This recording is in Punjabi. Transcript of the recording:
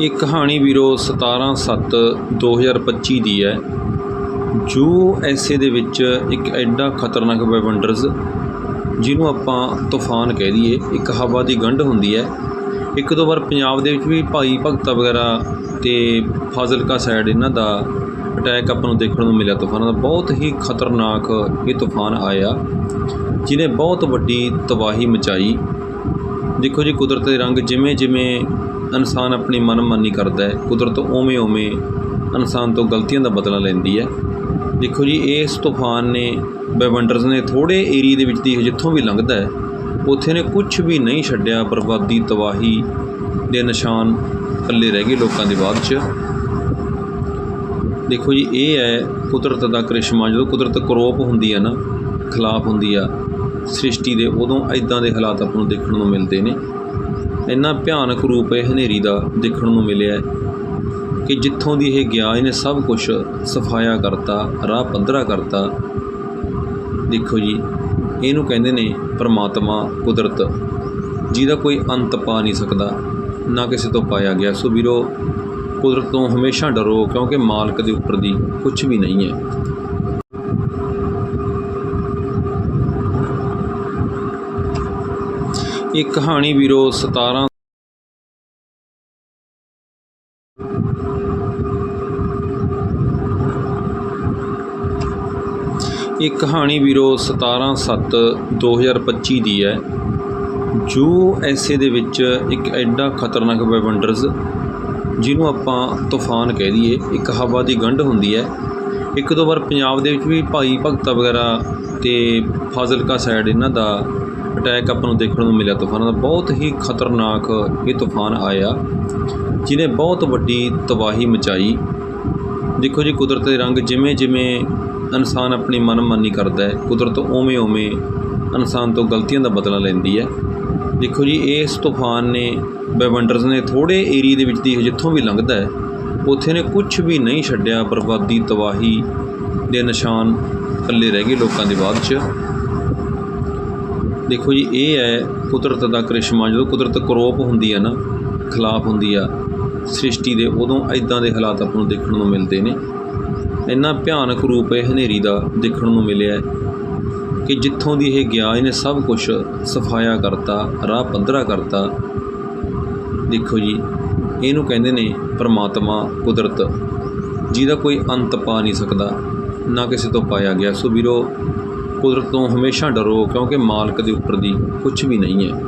ਇਹ ਕਹਾਣੀ ਵੀਰੋ 17/7/2025 ਦੀ ਹੈ। ਜੋ ਐਸੇ ਦੇ ਵਿੱਚ ਇੱਕ ਐਡਾ ਖਤਰਨਾਕ ਵੈਵੰਡਰਸ ਜਿਹਨੂੰ ਆਪਾਂ ਤੂਫਾਨ ਕਹਿ ਦਈਏ, ਇੱਕ ਹਵਾ ਦੀ ਗੰਢ ਹੁੰਦੀ ਹੈ। ਇੱਕ ਦੋ ਵਾਰ ਪੰਜਾਬ ਦੇ ਵਿੱਚ ਵੀ ਭਾਈ ਭਗਤਾ ਵਗੈਰਾ ਤੇ ਫਾਜ਼ਿਲਕਾ ਸਾਈਡ ਇਹਨਾਂ ਦਾ ਅਟੈਕ ਆਪਾਂ ਨੂੰ ਦੇਖਣ ਨੂੰ ਮਿਲਿਆ ਤੂਫਾਨਾਂ ਦਾ। ਬਹੁਤ ਹੀ ਖਤਰਨਾਕ ਇਹ ਤੂਫਾਨ ਆਇਆ। ਜਿਹਨੇ ਬਹੁਤ ਵੱਡੀ ਤਬਾਹੀ ਮਚਾਈ। ਦੇਖੋ ਜੀ, ਕੁਦਰਤ ਦੇ ਰੰਗ ਜਿਵੇਂ ਜਿਵੇਂ ਇਨਸਾਨ ਆਪਣੀ ਮਨਮਾਨੀ ਕਰਦਾ ਹੈ, ਕੁਦਰਤ ਉਵੇਂ ਉਵੇਂ ਇਨਸਾਨ ਤੋਂ ਗਲਤੀਆਂ ਦਾ ਬਦਲਾ ਲੈਂਦੀ ਹੈ। ਦੇਖੋ ਜੀ, ਇਸ ਤੂਫਾਨ ਨੇ ਬੈਵੰਡਰਸ ਨੇ ਥੋੜੇ ਏਰੀਏ ਦੇ ਵਿੱਚ ਦੀ ਜਿੱਥੋਂ ਵੀ ਲੰਘਦਾ ਹੈ, ਉੱਥੇ ਨੇ ਕੁਝ ਵੀ ਨਹੀਂ ਛੱਡਿਆ ਬਰਬਾਦੀ, ਤਬਾਹੀ ਦੇ ਨਿਸ਼ਾਨ ਪੱਲੇ ਰਹਿ ਗਏ ਲੋਕਾਂ ਦੇ ਬਾਅਦ 'ਚ। ਦੇਖੋ ਜੀ, ਇਹ ਹੈ ਕੁਦਰਤ ਦਾ ਕਰਿਸ਼ਮਾ। ਜਦੋਂ ਕੁਦਰਤ ਕਰੋਪ ਹੁੰਦੀ ਹੈ ਨਾ ਖਿਲਾਫ ਹੁੰਦੀ ਆ, ਸ੍ਰਿਸ਼ਟੀ ਦੇ ਉਦੋਂ ਐਦਾਂ ਦੇ ਹਾਲਾਤ ਆਪਾਂ ਨੂੰ ਦੇਖਣ ਨੂੰ ਮਿਲਦੇ ਨੇ। ਇੰਨਾ ਭਿਆਨਕ ਰੂਪ ਇਹ ਹਨੇਰੀ ਦਾ ਦੇਖਣ ਨੂੰ ਮਿਲਿਆ ਕਿ ਜਿੱਥੋਂ ਦੀ ਇਹ ਗਿਆ, ਇਹਨੇ ਸਭ ਕੁਝ ਸਫਾਇਆ ਕਰਤਾ, ਰਾਹ ਪੱਧਰਾ ਕਰਤਾ। ਦੇਖੋ ਜੀ, ਇਹਨੂੰ ਕਹਿੰਦੇ ਨੇ ਪਰਮਾਤਮਾ ਕੁਦਰਤ, ਜਿਹਦਾ ਕੋਈ ਅੰਤ ਪਾ ਨਹੀਂ ਸਕਦਾ, ਨਾ ਕਿਸੇ ਤੋਂ ਪਾਇਆ ਗਿਆ। ਸੋ ਵੀਰੋ, ਕੁਦਰਤ ਤੋਂ ਹਮੇਸ਼ਾ ਡਰੋ, ਕਿਉਂਕਿ ਮਾਲਕ ਦੇ ਉੱਪਰ ਦੀ ਕੁਝ ਵੀ ਨਹੀਂ ਹੈ। ਇਹ ਕਹਾਣੀ ਵੀਰੋ 17 ਇਹ ਕਹਾਣੀ ਵੀਰੋ 17/7/2025 ਦੀ ਹੈ। ਜੋ ਐਸੇ ਦੇ ਵਿੱਚ ਇੱਕ ਐਡਾ ਖਤਰਨਾਕ ਵੈਵੰਡਰਸ ਜਿਹਨੂੰ ਆਪਾਂ ਤੂਫਾਨ ਕਹਿ ਦਈਏ, ਇੱਕ ਹਵਾ ਦੀ ਗੰਢ ਹੁੰਦੀ ਹੈ। ਇੱਕ ਦੋ ਵਾਰ ਪੰਜਾਬ ਦੇ ਵਿੱਚ ਵੀ ਭਾਈ ਭਗਤਾ ਵਗੈਰਾ ਤੇ ਫਾਜ਼ਿਲਕਾ ਸਾਈਡ ਇਹਨਾਂ ਦਾ ਅਟੈਕ ਆਪਾਂ ਨੂੰ ਦੇਖਣ ਨੂੰ ਮਿਲਿਆ ਤੂਫਾਨਾਂ ਦਾ। ਬਹੁਤ ਹੀ ਖਤਰਨਾਕ ਇਹ ਤੂਫਾਨ ਆਇਆ, ਜਿਹਨੇ ਬਹੁਤ ਵੱਡੀ ਤਬਾਹੀ ਮਚਾਈ। ਦੇਖੋ ਜੀ, ਕੁਦਰਤ ਦੇ ਰੰਗ ਜਿਵੇਂ ਜਿਵੇਂ ਇਨਸਾਨ ਆਪਣੀ ਮਨਮਾਨੀ ਕਰਦਾ ਹੈ, ਕੁਦਰਤ ਉਵੇਂ ਉਵੇਂ ਇਨਸਾਨ ਤੋਂ ਗਲਤੀਆਂ ਦਾ ਬਦਲਾ ਲੈਂਦੀ ਹੈ। ਦੇਖੋ ਜੀ, ਇਸ ਤੂਫਾਨ ਨੇ ਬੈਵੰਡਰਸ ਨੇ ਥੋੜੇ ਏਰੀਏ ਦੇ ਵਿੱਚ ਦੀ ਜਿੱਥੋਂ ਵੀ ਲੰਘਦਾ ਹੈ, ਉੱਥੇ ਨੇ ਕੁਝ ਵੀ ਨਹੀਂ ਛੱਡਿਆ। ਬਰਬਾਦੀ, ਤਬਾਹੀ ਦੇ ਨਿਸ਼ਾਨ ਪੱਲੇ ਰਹਿ ਗਏ ਲੋਕਾਂ ਦੇ ਬਾਅਦ 'ਚ। ਦੇਖੋ ਜੀ, ਇਹ ਹੈ ਕੁਦਰਤ ਦਾ ਕਰਿਸ਼ਮਾ। ਜਦੋਂ ਕੁਦਰਤ ਕਰੋਪ ਹੁੰਦੀ ਹੈ ਨਾ, ਖਿਲਾਫ ਹੁੰਦੀ ਆ, ਸ੍ਰਿਸ਼ਟੀ ਦੇ ਉਦੋਂ ਐਦਾਂ ਦੇ ਹਾਲਾਤ ਆਪਾਂ ਨੂੰ ਦੇਖਣ ਨੂੰ ਮਿਲਦੇ ਨੇ। ਇੰਨਾ ਭਿਆਨਕ ਰੂਪ ਇਹ ਹਨੇਰੀ ਦਾ ਦੇਖਣ ਨੂੰ ਮਿਲਿਆ ਕਿ ਜਿੱਥੋਂ ਦੀ ਇਹ ਗਿਆ, ਇਹਨੇ ਸਭ ਕੁਝ ਸਫਾਇਆ ਕਰਤਾ, ਰਾਹ ਪੱਧਰਾ ਕਰਤਾ। ਦੇਖੋ ਜੀ, ਇਹਨੂੰ ਕਹਿੰਦੇ ਨੇ ਪਰਮਾਤਮਾ ਕੁਦਰਤ। ਜਿਹਦਾ ਕੋਈ ਅੰਤ ਪਾ ਨਹੀਂ ਸਕਦਾ, ਨਾ ਕਿਸੇ ਤੋਂ ਪਾਇਆ ਗਿਆ। ਸੋ ਵੀਰੋ ਕੁਦਰਤ ਤੋਂ ਹਮੇਸ਼ਾ ਡਰੋ ਕਿਉਂਕਿ ਮਾਲਕ ਦੇ ਉੱਪਰ ਦੀ ਕੁਝ ਵੀ ਨਹੀਂ ਹੈ।